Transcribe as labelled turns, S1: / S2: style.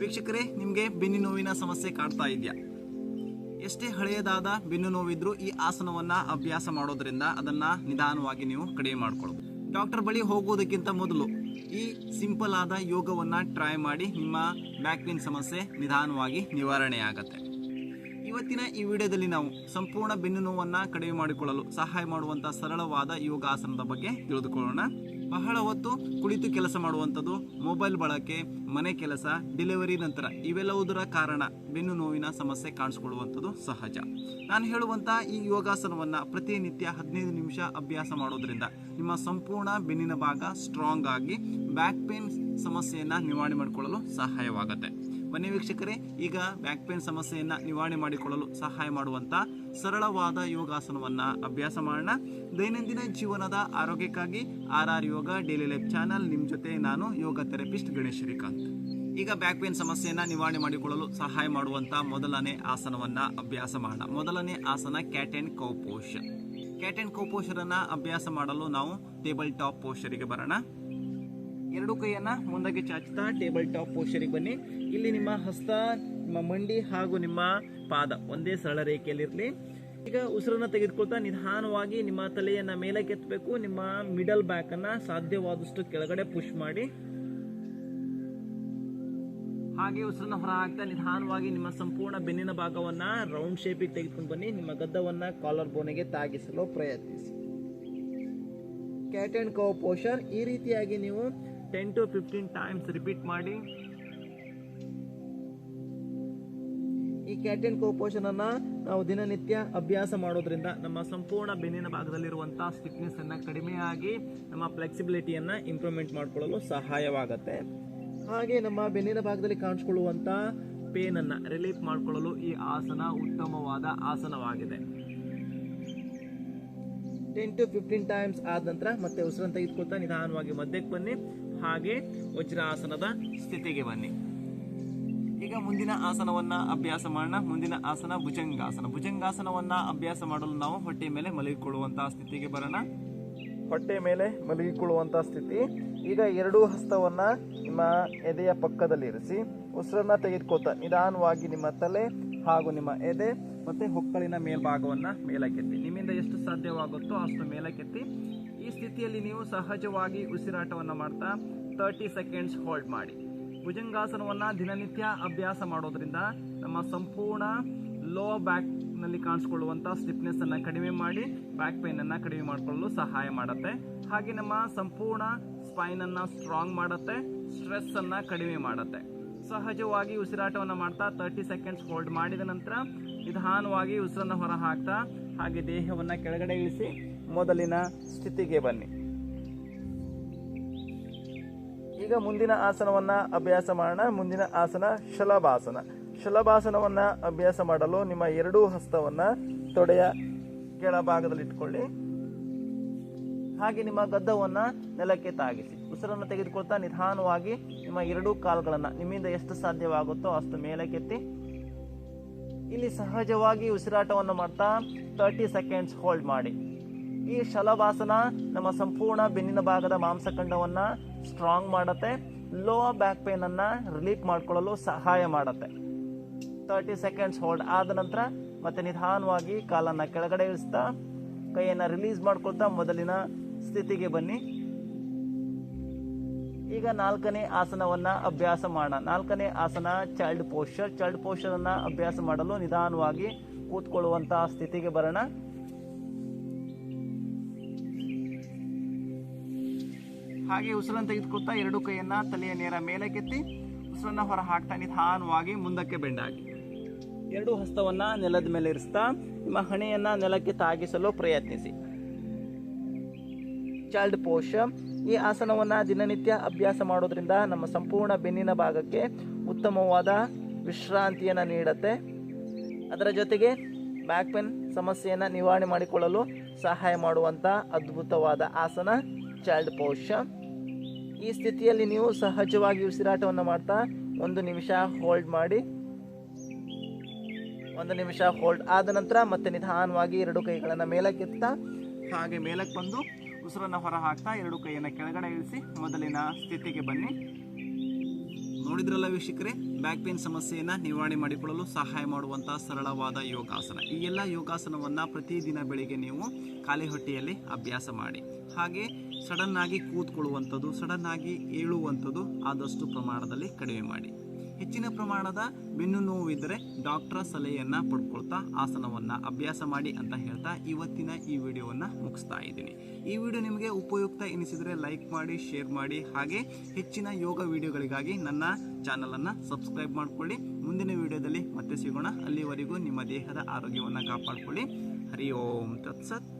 S1: ವೀಕ್ಷಕರೇ ನಿಮಗೆ ಬೆನ್ನು ನೋವಿನ ಸಮಸ್ಯೆ ಕಾಡ್ತಾ ಇದೆಯಾ? ಎಷ್ಟೇ ಹಳೆಯದಾದ ಬೆನ್ನು ನೋವಿದ್ರೂ ಈ ಆಸನವನ್ನ ಅಭ್ಯಾಸ ಮಾಡೋದ್ರಿಂದ ಅದನ್ನ ನಿಧಾನವಾಗಿ ನೀವು ಕಡಿಮೆ ಮಾಡ್ಕೊಳ್ಬೋದು. ಡಾಕ್ಟರ್ ಬಳಿ ಹೋಗೋದಕ್ಕಿಂತ ಮೊದಲು ಈ ಸಿಂಪಲ್ ಆದ ಯೋಗವನ್ನ ಟ್ರೈ ಮಾಡಿ ನಿಮ್ಮ ಬ್ಯಾಕ್ ಪೇನ್ ಸಮಸ್ಯೆ ನಿಧಾನವಾಗಿ ನಿವಾರಣೆ ಆಗುತ್ತೆ. ಇವತ್ತಿನ ಈ ವಿಡಿಯೋದಲ್ಲಿ ನಾವು ಸಂಪೂರ್ಣ ಬೆನ್ನು ನೋವನ್ನು ಕಡಿಮೆ ಮಾಡಿಕೊಳ್ಳಲು ಸಹಾಯ ಮಾಡುವಂಥ ಸರಳವಾದ ಯೋಗಾಸನದ ಬಗ್ಗೆ ತಿಳಿದುಕೊಳ್ಳೋಣ. ಬಹಳ ಹೊತ್ತು ಕುಳಿತು ಕೆಲಸ ಮಾಡುವಂಥದ್ದು ಮೊಬೈಲ್ ಬಳಕೆ, ಮನೆ ಕೆಲಸ ಡೆಲಿವರಿ ನಂತರ ಇವೆಲ್ಲವುದರ ಕಾರಣ ಬೆನ್ನು ನೋವಿನ ಸಮಸ್ಯೆ ಕಾಣಿಸ್ಕೊಳ್ಳುವಂಥದ್ದು ಸಹಜ. ನಾನು ಹೇಳುವಂಥ ಈ ಯೋಗಾಸನವನ್ನು ಪ್ರತಿನಿತ್ಯ ಹದಿನೈದು ನಿಮಿಷ ಅಭ್ಯಾಸ ಮಾಡೋದ್ರಿಂದ ನಿಮ್ಮ ಸಂಪೂರ್ಣ ಬೆನ್ನಿನ ಭಾಗ ಸ್ಟ್ರಾಂಗ್ ಆಗಿ ಬ್ಯಾಕ್ ಪೇನ್ ಸಮಸ್ಯೆಯನ್ನು ನಿವಾರಣೆ ಮಾಡಿಕೊಳ್ಳಲು ಸಹಾಯವಾಗುತ್ತೆ. ಬನ್ನಿ ವೀಕ್ಷಕರೇ, ಈಗ ಬ್ಯಾಕ್ ಪೇನ್ ಸಮಸ್ಯೆಯನ್ನ ನಿವಾರಣೆ ಮಾಡಿಕೊಳ್ಳಲು ಸಹಾಯ ಮಾಡುವಂತ ಸರಳವಾದ ಯೋಗಾಸನವನ್ನ ಅಭ್ಯಾಸ ಮಾಡೋಣ. ದೈನಂದಿನ ಜೀವನದ ಆರೋಗ್ಯಕ್ಕಾಗಿ R R Yoga daily life channel ನಿಮ್ಮ ಜೊತೆ ನಾನು ಯೋಗ ಥೆರಪಿಸ್ಟ್ ಗಣೇಶ್ ಶ್ರೀಕಾಂತ್. ಈಗ ಬ್ಯಾಕ್ ಪೇನ್ ಸಮಸ್ಯೆಯನ್ನು ನಿವಾರಣೆ ಮಾಡಿಕೊಳ್ಳಲು ಸಹಾಯ ಮಾಡುವಂತ ಮೊದಲನೇ ಆಸನವನ್ನ ಅಭ್ಯಾಸ ಮಾಡೋಣ. ಮೊದಲನೇ ಆಸನ cat and cow cat and cow ಪೋಷರನ್ನ ಅಭ್ಯಾಸ ಮಾಡಲು ನಾವು ಟೇಬಲ್ ಟಾಪ್ ಪೋಷರಿಗೆ ಬರೋಣ. ಎರಡು ಕೈಯನ್ನು ಮುಂದಕ್ಕೆ ಚಾಚುತ್ತಾ ಟೇಬಲ್ ಟಾಪ್ ಪೋಸ್ಚರಿಗೆ ಬನ್ನಿ. ಇಲ್ಲಿ ನಿಮ್ಮ ಹಸ್ತ, ನಿಮ್ಮ ಮಂಡಿ ಹಾಗೂ ನಿಮ್ಮ ಪಾದ ಒಂದೇ ಸರಳ ರೇಖೆಯಲ್ಲಿರಲಿ. ಈಗ ಉಸಿರನ್ನು ತೆಗೆದುಕೊಳ್ತಾ ನಿಧಾನವಾಗಿ ನಿಮ್ಮ ತಲೆಯನ್ನು ಮೇಲೆ ಕೆತ್ತಬೇಕು ನಿಮ್ಮ ಮಿಡಲ್ ಬ್ಯಾಕನ್ನು ಸಾಧ್ಯವಾದಷ್ಟು ಕೆಳಗಡೆ ಪುಷ್ ಮಾಡಿ. ಹಾಗೆ ಉಸಿರನ್ನ ಹೊರ ಹಾಕ್ತಾ ನಿಧಾನವಾಗಿ ನಿಮ್ಮ ಸಂಪೂರ್ಣ ಬೆನ್ನಿನ ಭಾಗವನ್ನ ರೌಂಡ್ ಶೇಪಿಗೆ ತೆಗೆದುಕೊಂಡು ಬನ್ನಿ. ನಿಮ್ಮ ಗದ್ದವನ್ನು ಕಾಲರ್ ಬೋನಿಗೆ ತಾಗಿಸಲು ಪ್ರಯತ್ನಿಸಿ. ಕ್ಯಾಟ್ ಅಂಡ್ ಕೋ ಪೋಷರ್ ಈ ರೀತಿಯಾಗಿ ನೀವು ten to fifteen times repeat ಮಾಡಿ. ಈ ಕ್ಯಾಟಿನ್ ಕೋಪೋಷನ್ ಅನ್ನ ನಾವು ದಿನನಿತ್ಯ ಅಭ್ಯಾಸ ಮಾಡೋದ್ರಿಂದ ನಮ್ಮ ಸಂಪೂರ್ಣ ಬೆನ್ನಿನ ಭಾಗದಲ್ಲಿರುವಂತಹ ಸ್ಟಿಕ್ನೆಸ್ ಅನ್ನ ಕಡಿಮೆಯಾಗಿ ನಮ್ಮ ಫ್ಲೆಕ್ಸಿಬಿಲಿಟಿಯನ್ನ ಇಂಪ್ರೂವ್ಮೆಂಟ್ ಮಾಡಿಕೊಳ್ಳಲು ಸಹಾಯವಾಗುತ್ತೆ. ಹಾಗೆ ನಮ್ಮ ಬೆನ್ನಿನ ಭಾಗದಲ್ಲಿ ಕಾಣಿಸ್ಕೊಳ್ಳುವಂತ ಪೇನ್ ಅನ್ನ ರಿಲೀಫ್ ಮಾಡಿಕೊಳ್ಳಲು ಈ ಆಸನ ಉತ್ತಮವಾದ ಆಸನವಾಗಿದೆ. ಟೆನ್ ಟು ಫಿಫ್ಟೀನ್ ಟೈಮ್ಸ್ ಆದ ನಂತರ ಮತ್ತೆ ಉಸಿರನ್ನು ತೆಗೆದುಕೊಳ್ತಾ ನಿಧಾನವಾಗಿ ಮಧ್ಯಕ್ಕೆ ಬನ್ನಿ. ಹಾಗೆ ವಜ್ರಾಸನದ ಸ್ಥಿತಿಗೆ ಬನ್ನಿ. ಈಗ ಮುಂದಿನ ಆಸನವನ್ನ ಅಭ್ಯಾಸ ಮಾಡೋಣ. ಮುಂದಿನ ಆಸನ ಭುಜಂಗಾಸನ. ಭುಜಂಗಾಸನವನ್ನ ಅಭ್ಯಾಸ ಮಾಡಲು ನಾವು ಹೊಟ್ಟೆ ಮೇಲೆ ಮಲಗಿಕೊಳ್ಳುವಂತಹ ಸ್ಥಿತಿಗೆ ಬರೋಣ. ಹೊಟ್ಟೆ ಮೇಲೆ ಮಲಗಿಕೊಳ್ಳುವಂತಹ ಸ್ಥಿತಿ. ಈಗ ಎರಡೂ ಹಸ್ತವನ್ನ ನಿಮ್ಮ ಎದೆಯ ಪಕ್ಕದಲ್ಲಿ ಇರಿಸಿ ಉಸಿರನ್ನ ತೆಗೆದುಕೊತ ನಿಧಾನವಾಗಿ ನಿಮ್ಮ ತಲೆ ಹಾಗೂ ನಿಮ್ಮ ಎದೆ ಮತ್ತೆ ಹೊಕ್ಕಳಿನ ಮೇಲ್ಭಾಗವನ್ನ ಮೇಲಕ್ಕೆತ್ತಿ. ನಿಮ್ಮಿಂದ ಎಷ್ಟು ಸಾಧ್ಯವಾಗುತ್ತೋ ಅಷ್ಟು ಮೇಲಕ್ಕೆತ್ತಿ. ಈ ಸ್ಥಿತಿಯಲ್ಲಿ ನೀವು ಸಹಜವಾಗಿ ಉಸಿರಾಟವನ್ನ ಮಾಡ್ತಾ ತರ್ಟಿ ಸೆಕೆಂಡ್ಸ್ ಹೋಲ್ಡ್ ಮಾಡಿ. ಭುಜಂಗಾಸನವನ್ನ ದಿನನಿತ್ಯ ಅಭ್ಯಾಸ ಮಾಡೋದ್ರಿಂದ ನಮ್ಮ ಸಂಪೂರ್ಣ ಲೋ ಬ್ಯಾಕ್ನಲ್ಲಿ ಸ್ಟಿಫ್ನೆಸ್ಸನ್ನು ಕಡಿಮೆ ಮಾಡಿ ಬ್ಯಾಕ್ ಪೈನನ್ನು ಕಡಿಮೆ ಮಾಡಿಕೊಳ್ಳಲು ಸಹಾಯ ಮಾಡುತ್ತೆ. ಹಾಗೆ ನಮ್ಮ ಸಂಪೂರ್ಣ ಸ್ಪೈನ್ ಅನ್ನ ಸ್ಟ್ರಾಂಗ್ ಮಾಡುತ್ತೆ ಸ್ಟ್ರೆಸ್ ಅನ್ನ ಕಡಿಮೆ ಮಾಡುತ್ತೆ. ಸಹಜವಾಗಿ ಉಸಿರಾಟವನ್ನು ಮಾಡ್ತಾ ತರ್ಟಿ ಸೆಕೆಂಡ್ಸ್ ಹೋಲ್ಡ್ ಮಾಡಿದ ನಂತರ ನಿಧಾನವಾಗಿ ಉಸಿರನ್ನು ಹೊರ ಹಾಕ್ತಾ ಹಾಗೆ ದೇಹವನ್ನು ಕೆಳಗಡೆ ಇಳಿಸಿ ಮೊದಲಿನ ಸ್ಥಿತಿಗೆ ಬನ್ನಿ. ಈಗ ಮುಂದಿನ ಆಸನವನ್ನು ಅಭ್ಯಾಸ ಮಾಡೋಣ. ಮುಂದಿನ ಆಸನ ಶಲಭಾಸನ. ಶಲಭಾಸನವನ್ನು ಅಭ್ಯಾಸ ಮಾಡಲು ನಿಮ್ಮ ಎರಡೂ ಹಸ್ತವನ್ನು ತೊಡೆಯ ಕೆಳಭಾಗದಲ್ಲಿ ಇಟ್ಕೊಳ್ಳಿ ಹಾಗೆ ನಿಮ್ಮ ಗದ್ದವನ್ನ ನೆಲಕ್ಕೆ ತಾಗಿಸಿ. ಉಸಿರನ್ನು ತೆಗೆದುಕೊಳ್ತಾ ನಿಧಾನವಾಗಿ ನಿಮ್ಮ ಎರಡೂ ಕಾಲುಗಳನ್ನು ನಿಮ್ಮಿಂದ ಎಷ್ಟು ಸಾಧ್ಯವಾಗುತ್ತೋ ಅಷ್ಟು ಮೇಲಕ್ಕೆತ್ತಿ. ಇಲ್ಲಿ ಸಹಜವಾಗಿ ಉಸಿರಾಟವನ್ನು ಮಾಡ್ತಾ ತರ್ಟಿ ಸೆಕೆಂಡ್ಸ್ ಹೋಲ್ಡ್ ಮಾಡಿ. ಈ ಶಲಭಾಸನ ನಮ್ಮ ಸಂಪೂರ್ಣ ಬೆನ್ನಿನ ಭಾಗದ ಮಾಂಸಖಂಡವನ್ನ ಸ್ಟ್ರಾಂಗ್ ಮಾಡುತ್ತೆ ಲೋ ಬ್ಯಾಕ್ ಪೇನ್ ಅನ್ನ ರಿಲೀಫ್ ಮಾಡಿಕೊಳ್ಳಲು ಸಹಾಯ ಮಾಡುತ್ತೆ. ತರ್ಟಿ ಸೆಕೆಂಡ್ಸ್ ಹೋಲ್ಡ್ ಆದ ನಂತರ ಮತ್ತೆ ನಿಧಾನವಾಗಿ ಕಾಲನ್ನ ಕೆಳಗಡೆ ಇಳಿಸ್ತಾ, ಕೈಯನ್ನ ರಿಲೀಸ್ ಮಾಡ್ಕೊಳ್ತಾ ಮೊದಲಿನ ಸ್ಥಿತಿಗೆ ಬನ್ನಿ. ಈಗ ನಾಲ್ಕನೇ ಆಸನವನ್ನ ಅಭ್ಯಾಸ ಮಾಡೋಣ. ನಾಲ್ಕನೇ ಆಸನ ಚೈಲ್ಡ್ ಪೋಸ್ಚರ್ ಚೈಲ್ಡ್ ಪೋಸ್ಚರ್ ಅನ್ನ ಅಭ್ಯಾಸ ಮಾಡಲು ನಿಧಾನವಾಗಿ ಕೂತ್ಕೊಳ್ಳುವಂತಹ ಸ್ಥಿತಿಗೆ ಬರೋಣ. ಹಾಗೆ ಉಸಿರನ್ನು ತೆಗೆದುಕೊಳ್ತಾ ಎರಡು ಕೈಯನ್ನ ತಲೆಯ ನೇರ ಮೇಲೆ ಕೆತ್ತಿ ಉಸಿರನ್ನ ಹೊರ ಹಾಕ್ತಾ ನಿಧಾನವಾಗಿ ಮುಂದಕ್ಕೆ ಬೆಂಡಾಗಿ ಎರಡು ಹಸ್ತವನ್ನ ನೆಲದ ಮೇಲೆ ಇರಿಸ್ತಾ ನಿಮ್ಮ ಹಣೆಯನ್ನ ನೆಲಕ್ಕೆ ತಾಗಿಸಲು ಪ್ರಯತ್ನಿಸಿ. ಚೈಲ್ಡ್ ಪೋಷ ಈ ಆಸನವನ್ನು ದಿನನಿತ್ಯ ಅಭ್ಯಾಸ ಮಾಡೋದ್ರಿಂದ ನಮ್ಮ ಸಂಪೂರ್ಣ ಬೆನ್ನಿನ ಭಾಗಕ್ಕೆ ಉತ್ತಮವಾದ ವಿಶ್ರಾಂತಿಯನ್ನು ನೀಡುತ್ತೆ. ಅದರ ಜೊತೆಗೆ ಬ್ಯಾಕ್ ಪೇನ್ ಸಮಸ್ಯೆಯನ್ನು ನಿವಾರಣೆ ಮಾಡಿಕೊಳ್ಳಲು ಸಹಾಯ ಮಾಡುವಂಥ ಅದ್ಭುತವಾದ ಆಸನ ಚೈಲ್ಡ್ ಪೋಷ. ಈ ಸ್ಥಿತಿಯಲ್ಲಿ ನೀವು ಸಹಜವಾಗಿ ಉಸಿರಾಟವನ್ನು ಮಾಡ್ತಾ ಒಂದು ನಿಮಿಷ ಹೋಲ್ಡ್ ಮಾಡಿ. ಒಂದು ನಿಮಿಷ ಹೋಲ್ಡ್ ಆದ ನಂತರ ಮತ್ತೆ ನಿಧಾನವಾಗಿ ಎರಡು ಕೈಗಳನ್ನು ಮೇಲಕ್ಕೆತ್ತಾ ಹಾಗೆ ಮೇಲಕ್ಕೆ ಬಂದು ಉಸಿರನ್ನು ಹೊರ ಹಾಕ್ತಾ ಎರಡು ಕೈಯನ್ನು ಕೆಳಗಡೆ ಇಳಿಸಿ ಮೊದಲಿನ ಸ್ಥಿತಿಗೆ ಬನ್ನಿ. ನೋಡಿದ್ರಲ್ಲ ವೀಕ್ಷಕರೇ ಬ್ಯಾಕ್ ಪೇನ್ ಸಮಸ್ಯೆಯನ್ನು ನಿವಾರಣೆ ಮಾಡಿಕೊಳ್ಳಲು ಸಹಾಯ ಮಾಡುವಂಥ ಸರಳವಾದ ಯೋಗಾಸನ. ಈ ಎಲ್ಲ ಯೋಗಾಸನವನ್ನು ಪ್ರತಿದಿನ ಬೆಳಿಗ್ಗೆ ನೀವು ಖಾಲಿ ಹೊಟ್ಟೆಯಲ್ಲಿ ಅಭ್ಯಾಸ ಮಾಡಿ. ಹಾಗೆ ಸಡನ್ನಾಗಿ ಕೂತ್ಕೊಳ್ಳುವಂಥದ್ದು ಸಡನ್ನಾಗಿ ಏಳುವಂಥದ್ದು ಆದಷ್ಟು ಪ್ರಮಾಣದಲ್ಲಿ ಕಡಿಮೆ ಮಾಡಿ. ಹೆಚ್ಚಿನ ಪ್ರಮಾಣದ ಬೆನ್ನು ನೋವು ಇದ್ದರೆ ಡಾಕ್ಟರ್ ಸಲಹೆಯನ್ನ ಪಡ್ಕೊಳ್ತಾ ಆಸನವನ್ನ ಅಭ್ಯಾಸ ಮಾಡಿ ಅಂತ ಹೇಳ್ತಾ ಇವತ್ತಿನ ಈ ವಿಡಿಯೋವನ್ನ ಮುಗಿಸ್ತಾ ಇದ್ದೀನಿ. ಈ ವಿಡಿಯೋ ನಿಮಗೆ ಉಪಯುಕ್ತ ಎನಿಸಿದರೆ ಲೈಕ್ ಮಾಡಿ, ಶೇರ್ ಮಾಡಿ, ಹಾಗೆ ಹೆಚ್ಚಿನ ಯೋಗ ವಿಡಿಯೋಗಳಿಗಾಗಿ ನನ್ನ ಚಾನಲನ್ನು ಸಬ್ಸ್ಕ್ರೈಬ್ ಮಾಡ್ಕೊಳ್ಳಿ. ಮುಂದಿನ ವಿಡಿಯೋದಲ್ಲಿ ಮತ್ತೆ ಸಿಗೋಣ. ಅಲ್ಲಿವರೆಗೂ ನಿಮ್ಮ ದೇಹದ ಆರೋಗ್ಯವನ್ನು ಕಾಪಾಡಿಕೊಳ್ಳಿ. ಹರಿ ಓಂ. ತತ್ಸತ್.